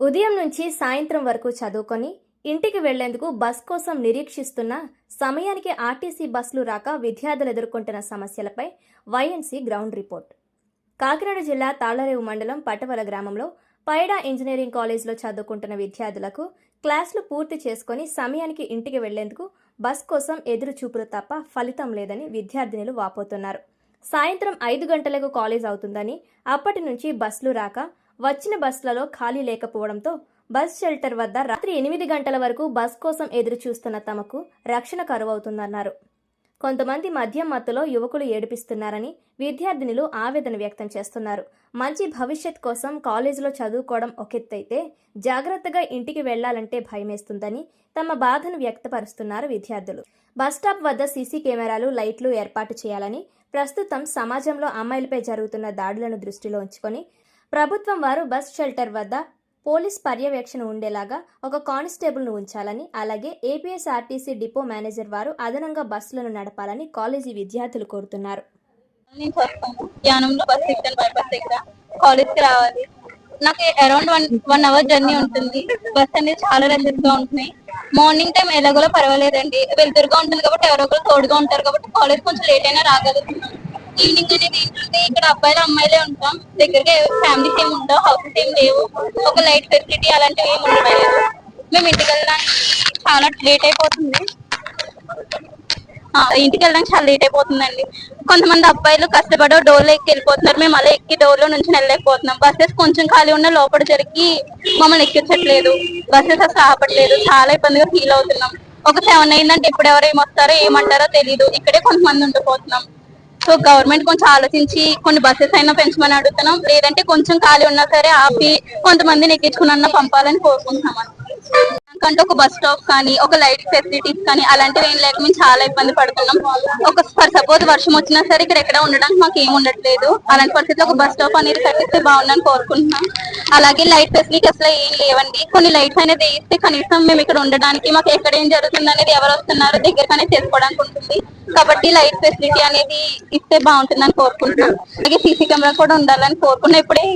ఉదయం నుంచి సాయంత్రం వరకు చదువుకొని ఇంటికి వెళ్ళేందుకు బస్ కోసం నిరీక్షిస్తున్న సమయానికి ఆర్టీసీ బస్సులు రాక విద్యార్థులు ఎదుర్కొంటున్న సమస్యలపై వైఎన్సీ గ్రౌండ్ రిపోర్ట్. కాకినాడ జిల్లా తాళ్ళరేవు మండలం పటవల గ్రామంలో పైడా ఇంజనీరింగ్ కాలేజ్లో చదువుకుంటున్న విద్యార్థులకు క్లాసులు పూర్తి చేసుకొని సమయానికి ఇంటికి వెళ్ళేందుకు బస్ కోసం ఎదురు చూపులు తప్ప ఫలితం లేదని విద్యార్థినులు వాపోతున్నారు. సాయంత్రం ఐదు గంటలకు కాలేజ్ అవుతుందని అప్పటి నుంచి బస్సులు రాక వచ్చిన బస్సులలో ఖాళీ లేకపోవడంతో బస్ షెల్టర్ వద్ద రాత్రి ఎనిమిది గంటల వరకు బస్ కోసం ఎదురు చూస్తున్న తమకు రక్షణ కరువవుతుందన్నారు. కొంతమంది మద్యం మత్తులో యువకులు ఏడిపిస్తున్నారని విద్యార్థినులు ఆవేదన వ్యక్తం చేస్తున్నారు. మంచి భవిష్యత్ కోసం కాలేజీలో చదువుకోవడం ఒకెత్తైతే జాగ్రత్తగా ఇంటికి వెళ్ళాలంటే భయమేస్తుందని తమ బాధను వ్యక్తపరుస్తున్నారు విద్యార్థులు. బస్ స్టాప్ వద్ద సీసీ కెమెరాలు లైట్లు ఏర్పాటు చేయాలని ప్రస్తుతం సమాజంలో అమ్మాయిలపై జరుగుతున్న దాడులను దృష్టిలో ఉంచుకొని ప్రభుత్వం వారు బస్ షెల్టర్ వద్ద పోలీస్ పర్యవేక్షణ ఉండేలాగా ఒక కానిస్టేబుల్ను ఉంచాలని అలాగే ఏపీఎస్ఆర్టీసీ డిపో మేనేజర్ వారు అదనంగా బస్సులను నడపాలని కాలేజీ విద్యార్థులు కోరుతున్నారు. నుంచి వస్తాను బస్ బైపాస్ దగ్గర కి రావాలి. నాకు around one one hour journey ఉంటుంది. బస్ అనేది చాలా రద్దీగా ఉంటుంది. ఉంటున్నాయి మార్నింగ్ టైం ఎలాగోలో పర్వాలేదండి. వెళ్తురుగా ఉంటుంది కాబట్టి ఎవరో ఒకరు తోడుగా ఉంటారు కాబట్టి కాలేజ్ కొంచెం లేట్ అయినా రాగలుగుతున్నాను ఈవినింగ్ అనేది ఏంటంటే ఇక్కడ అబ్బాయిలు అమ్మాయిలే ఉంటాం. దగ్గరగా ఫ్యామిలీస్ ఏమి ఉండవు హౌసెస్ ఏం లేవు. ఒక లైట్ ఫెసిలిటీ అలాంటివి ఏమి ఉండలేదు మేము ఇంటికి వెళ్ళడానికి చాలా లేట్ అయిపోతుంది. ఇంటికి వెళ్ళడానికి చాలా లేట్ అయిపోతుందండి. కొంతమంది అబ్బాయిలు కష్టపడి డోర్లో ఎక్కి వెళ్ళిపోతున్నారు. మేము అలా ఎక్కి డోర్లో నుంచి వెళ్ళలేకపోతున్నాం. బస్సెస్ కొంచెం ఖాళీ ఉన్న లోపల జరిగి మమ్మల్ని ఎక్కించట్లేదు. బస్సెస్ అసలు ఆపట్లేదు. చాలా ఇబ్బందిగా ఫీల్ అవుతున్నాం. ఒక సెవెన్ అయిందంటే ఇప్పుడు ఎవరు ఏమొస్తారో ఏమంటారో తెలియదు ఇక్కడే కొంతమంది ఉండిపోతున్నాం. సో గవర్నమెంట్ కొంచెం ఆలోచించి కొన్ని బస్సెస్ అయినా పెంచమని అడుగుతున్నాం. లేదంటే కొంచెం ఖాళీ ఉన్నా సరే ఆపి కొంతమందిని ఎక్కించుకున్న పంపాలని కోరుకుంటున్నాం కంటే ఒక బస్ స్టాప్ కానీ ఒక లైట్ ఫెసిలిటీస్ కానీ అలాంటివి ఏం లేక మేము చాలా ఇబ్బంది పడుతున్నాం ఒక ఫర్ సపోజ్ వర్షం వచ్చినా సరే ఇక్కడ ఎక్కడ ఉండడానికి మాకు ఏం ఉండట్లేదు. అలాంటి పరిస్థితిలో ఒక బస్ స్టాప్ అనేది కట్టిస్తే బాగుందని కోరుకుంటున్నాం. అలాగే లైట్ ఫెసిలిటీ అసలు ఏం లేవండి. కొన్ని లైట్స్ అనేది వేస్తే కనీసం మేము ఇక్కడ ఉండడానికి మాకు ఎక్కడ ఏం జరుగుతుంది అనేది ఎవరు వస్తున్నారో దగ్గరగానే చేసుకోవడానికి ఉంటుంది. కాబట్టి లైట్ ఫెసిలిటీ అనేది ఇస్తే బాగుంటుందని కోరుకుంటున్నాం. అలాగే సీసీ కెమెరా కూడా ఉండాలని కోరుకున్నా ఇప్పుడే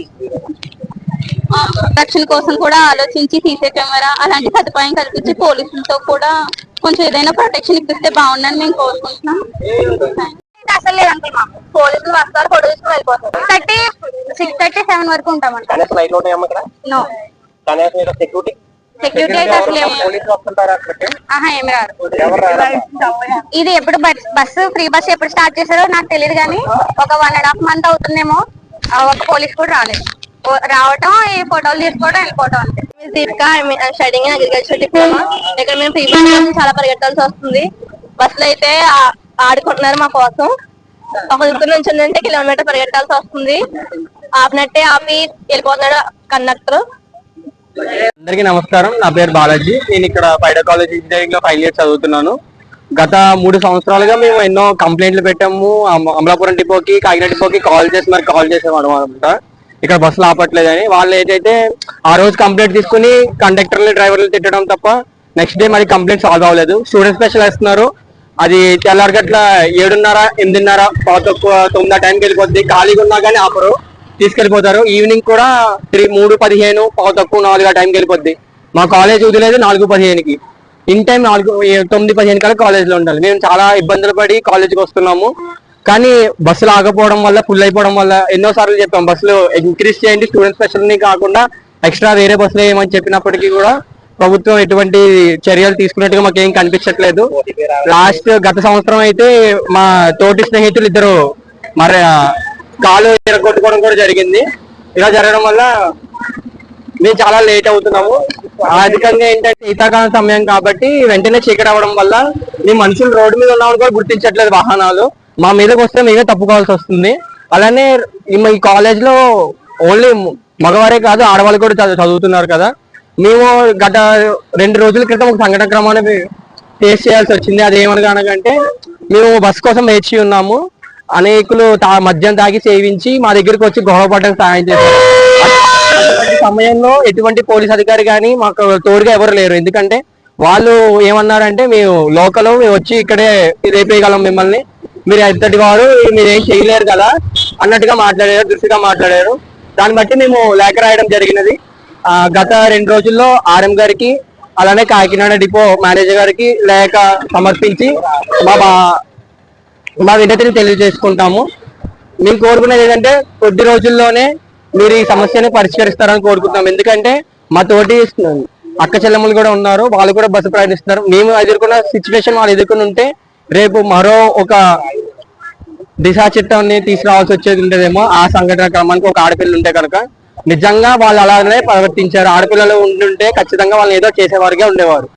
రక్షణ కోసం కూడా ఆలోచించి సీసీ కెమెరా అలాంటి సదుపాయం కల్పించి పోలీసులతో కూడా కొంచెం ఏదైనా ప్రొటెక్షన్ ఇప్పిస్తే బాగుండని మేము కోరుకుంటున్నాం అసలు మాకు. పోలీసులు వస్తారు వెళ్ళిపోతారు. థర్టీ సిక్స్ థర్టీ సెవెన్ వరకు ఉంటామంట నో. సెక్యూరిటీ సెక్యూరిటీ అయితే అసలు ఏమి? ఇది ఎప్పుడు బస్ బస్సు ఫ్రీ బస్ ఎప్పుడు స్టార్ట్ చేశారో నాకు తెలియదు కానీ ఒక వన్ అండ్ హాఫ్ మంత్ అవుతుందేమో. ఆ ఒక పోలీస్ కూడా రాలేదు. రావటం ఈ ఫోటోలు తీసుకోవడం వెళ్ళిపోవడం అంతే. Deepika studying agriculture diploma. ఇక్కడ మేము కోసం చాలా పరిగెట్టాల్సి వస్తుంది. బస్సులు అయితే ఆడుకుంటున్నారు మా కోసం. ఒక దిక్కు నుంచి ఉందంటే కిలోమీటర్ పరిగెట్టాల్సి వస్తుంది. ఆపినట్టే ఆపి వెళ్ళిపోతున్నాడు కండక్టర్. అందరికీ నమస్కారం. నా పేరు బాలాజీ. నేను ఇక్కడ పైడ కాలేజ్ ఇంజనీరింగ్లో ఫైవ్ ఇయర్స్ చదువుతున్నాను. గత మూడు సంవత్సరాలుగా మేము ఎన్నో కంప్లైంట్లు పెట్టాము. అమ- అమలాపురం డిపోకి కాకినాడ డిపోకి కాల్ చేసి మరి కాల్ చేసాము అనమాట ఇక్కడ బస్సులు ఆపట్లేదని వాళ్ళు ఏదైతే ఆ రోజు కంప్లైంట్ తీసుకుని కండక్టర్లు డ్రైవర్లు తిట్టడం తప్ప నెక్స్ట్ డే మరి కంప్లైంట్ సాల్వ్ అవ్వలేదు. స్టూడెంట్ స్పెషల్ వేస్తున్నారు. అది తెల్లారిగట్ల ఏడున్నర ఎనిమిదిన్నర పావు తక్కువ తొమ్మిది టైంకి వెళ్ళిపోద్ది. ఖాళీగా ఉన్నా కానీ ఆపరు. తీసుకెళ్ళిపోతారు. ఈవినింగ్ కూడా త్రీ మూడు పదిహేను పావు తక్కువ నాలుగు ఆ టైంకి వెళ్ళిపోద్ది. మా కాలేజ్ వదిలేదు నాలుగు పదిహేనుకి. ఇన్ టైం నాలుగు తొమ్మిది పదిహేను కల్లా కాలేజ్లో ఉండాలి. మేము చాలా ఇబ్బందులు పడి కాలేజ్కి వస్తున్నాము. కానీ బస్సులు ఆగపోవడం వల్ల ఫుల్ అయిపోవడం వల్ల ఎన్నో సార్లు చెప్పాం బస్సులు ఇంక్రీజ్ చేయండి స్టూడెంట్ స్పెషల్ని కాకుండా ఎక్స్ట్రా వేరే బస్సులు వేయమని చెప్పినప్పటికీ కూడా ప్రభుత్వం ఎటువంటి చర్యలు తీసుకున్నట్టుగా మాకు ఏం కనిపించట్లేదు. లాస్ట్ గత సంవత్సరం అయితే మా తోటి స్నేహితులు ఇద్దరు మరి కాలు ఎరగొట్టుకోవడం కూడా జరిగింది. ఇలా జరగడం వల్ల మేము చాలా లేట్ అవుతున్నాము. అధికంగా ఏంటంటే శీతాకాలం సమయం కాబట్టి వెంటనే చీకటి అవ్వడం వల్ల మేము మనుషులు రోడ్డు మీద ఉన్నామని కూడా గుర్తించట్లేదు వాహనాలు. మా మీదకి వస్తే మేమే తప్పుకోవాల్సి వస్తుంది. అలానే ఈ మా ఈ కాలేజ్లో ఓన్లీ మగవారే కాదు ఆడవాళ్ళు కూడా చదువు- చదువుతున్నారు కదా. మేము గత రెండు రోజుల క్రితం ఒక సంఘటన క్రమాన్ని ఫేస్ చేయాల్సి వచ్చింది. అది ఏమనగా మేము బస్ కోసం వేచి ఉన్నాము. అనేకులు తా మద్యం తాగి సేవించి మా దగ్గరికి వచ్చి గొడవ పడ్డానికి సహాయం చేశారు. సమయంలో ఎటువంటి పోలీస్ అధికారి కానీ మాకు తోడుగా ఎవరు లేరు. ఎందుకంటే వాళ్ళు ఏమన్నారంటే మేము లోకల్ మేము వచ్చి ఇక్కడే రేపేయగలం మిమ్మల్ని. మీరు ఎంతటి వారు మీరు ఏం చేయలేరు కదా అన్నట్టుగా మాట్లాడారు దృష్టిగా మాట్లాడారు. దాన్ని బట్టి మేము లేఖ రాయడం జరిగినది. గత రెండు రోజుల్లో ఆర్ఎం గారికి అలానే కాకినాడ డిపో మేనేజర్ గారికి లేక సమర్పించి మా మా వినతిని తెలియజేసుకుంటాము. మేము కోరుకునేది ఏంటంటే కొద్ది రోజుల్లోనే మీరు ఈ సమస్యను పరిష్కరిస్తారని కోరుకుంటున్నాం. ఎందుకంటే మా తోటి అక్క చెల్లెమ్మలు కూడా ఉన్నారు వాళ్ళు కూడా బస్సు ప్రయాణిస్తున్నారు. మేము ఎదుర్కొన్న సిచ్యువేషన్ వాళ్ళు ఎదుర్కొని ఉంటే రేపు మరో ఒక దిశా చట్టాన్ని తీసుకురావాల్సి వచ్చేది ఉండేదేమో ఆ సంఘటన క్రమానికి ఒక ఆడపిల్లలు ఉంటే కనుక. నిజంగా వాళ్ళు అలానే ప్రవర్తించారు. ఆడపిల్లలు ఉండుంటే ఖచ్చితంగా వాళ్ళు ఏదో చేసేవారుగా ఉండేవారు.